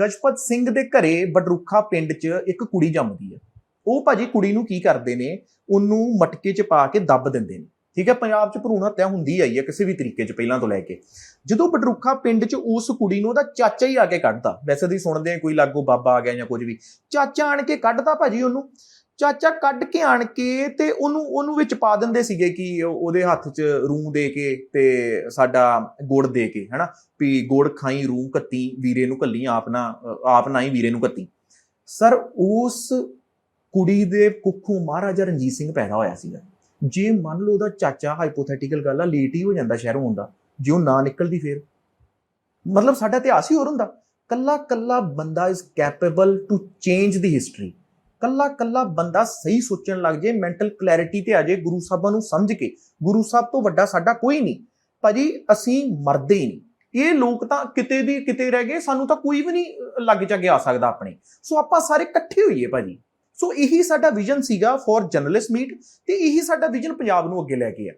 ਗਜਪਤ ਸਿੰਘ ਦੇ ਘਰੇ ਬਡਰੁੱਖਾ ਪਿੰਡ 'ਚ ਇੱਕ ਕੁੜੀ ਜੰਮਦੀ ਹੈ। ਉਹ ਭਾਜੀ ਕੁੜੀ ਨੂੰ ਕੀ ਕਰਦੇ ਨੇ? ਉਹਨੂੰ ਮਟਕੇ 'ਚ ਪਾ ਕੇ ਦੱਬ ਦਿੰਦੇ ਨੇ। ਠੀਕ ਹੈ, ਪੰਜਾਬ 'ਚ ਭਰੂਣ ਹੱਤਿਆ ਹੁੰਦੀ ਆਈ ਹੈ ਕਿਸੇ ਵੀ ਤਰੀਕੇ 'ਚ ਪਹਿਲਾਂ ਤੋਂ ਲੈ ਕੇ। ਜਦੋਂ ਬਡਰੁੱਖਾ ਪਿੰਡ 'ਚ ਉਸ ਕੁੜੀ ਨੂੰ ਉਹਦਾ ਚਾਚਾ ਹੀ ਆ ਕੇ ਕੱਢਦਾ, ਵੈਸੇ ਤੁਸੀਂ ਸੁਣਦੇ ਆ ਕੋਈ ਲਾਗੋ ਬਾਬਾ ਆ ਗਿਆ ਜਾਂ ਕੁਝ ਵੀ। ਚਾਚਾ ਆਣ ਕੇ ਕੱਢਦਾ ਭਾਜੀ ਉਹਨੂੰ। ਚਾਚਾ ਕੱਢ ਕੇ ਆਣ ਕੇ ਤੇ ਉਹਨੂੰ ਉਹਨੂੰ ਵਿੱਚ ਪਾ ਦਿੰਦੇ ਸੀਗੇ ਕਿ ਉਹਦੇ ਹੱਥ 'ਚ ਰੂੰ ਦੇ ਕੇ ਤੇ ਸਾਡਾ ਗੁੜ ਦੇ ਕੇ, ਹਨਾ? ਵੀ ਗੁੜ ਖਾਈ, ਰੂੰ ਕੱਤੀ, ਵੀਰੇ ਨੂੰ ਕੱਲੀ, ਆਪ ਨਾ ਆਪ ਨਾ ਹੀ ਵੀਰੇ ਨੂੰ ਕੱਤੀ। ਸਰ, ਉਸ ਕੁੜੀ ਦੇ ਕੁੱਖੋਂ ਮਹਾਰਾਜਾ ਰਣਜੀਤ ਸਿੰਘ ਪੈਦਾ ਹੋਇਆ ਸੀਗਾ। ਜੇ ਮੰਨ ਲਓ ਉਹਦਾ ਚਾਚਾ ਹਾਈਪੋਥੈਟੀਕਲ ਗੱਲ ਆ ਲੇਟ ਹੀ ਹੋ ਜਾਂਦਾ ਸ਼ਹਿਰੋਂ ਹੁੰਦਾ ਜੇ ਉਹ ਨਾ ਨਿਕਲਦੀ ਫੇਰ। ਮਤਲਬ ਸਾਡਾ ਇਤਿਹਾਸ ਹੀ ਹੋਰ ਹੁੰਦਾ। ਕੱਲਾ ਕੱਲਾ ਬੰਦਾ is capable to change the history ਕੱਲਾ ਕੱਲਾ ਬੰਦਾ ਸਹੀ ਸੋਚਣ ਲੱਗ ਜੇ ਮੈਂਟਲ ਕਲੈਰਿਟੀ ਤੇ ਆ ਜੇ, ਗੁਰੂ ਸਾਹਿਬਾਂ ਨੂੰ ਸਮਝ ਕੇ, ਗੁਰੂ ਸਾਹਿਬ ਤੋਂ ਵੱਡਾ ਸਾਡਾ ਕੋਈ ਨਹੀਂ। ਭਾਜੀ, ਅਸੀਂ ਮਰਦੇ ਹੀ ਨਹੀਂ। ਇਹ ਲੋਕ ਤਾਂ ਕਿਤੇ ਦੀ ਕਿਤੇ ਰਹਿ ਗਏ, ਸਾਨੂੰ ਤਾਂ ਕੋਈ ਵੀ ਨਹੀਂ ਲੱਗ ਜਾ ਕੇ ਆ ਸਕਦਾ ਆਪਣੇ। ਸੋ ਆਪਾਂ ਸਾਰੇ ਇਕੱਠੇ ਹੋਈਏ ਭਾਜੀ। ਸੋ ਇਹੀ ਸਾਡਾ ਵਿਜ਼ਨ ਸੀਗਾ ਫॉर ਜਰਨਲਿਸਟ ਮੀਟ ਤੇ ਇਹੀ ਸਾਡਾ ਵਿਜ਼ਨ ਪੰਜਾਬ ਨੂੰ ਅੱਗੇ ਲੈ ਕੇ ਆ।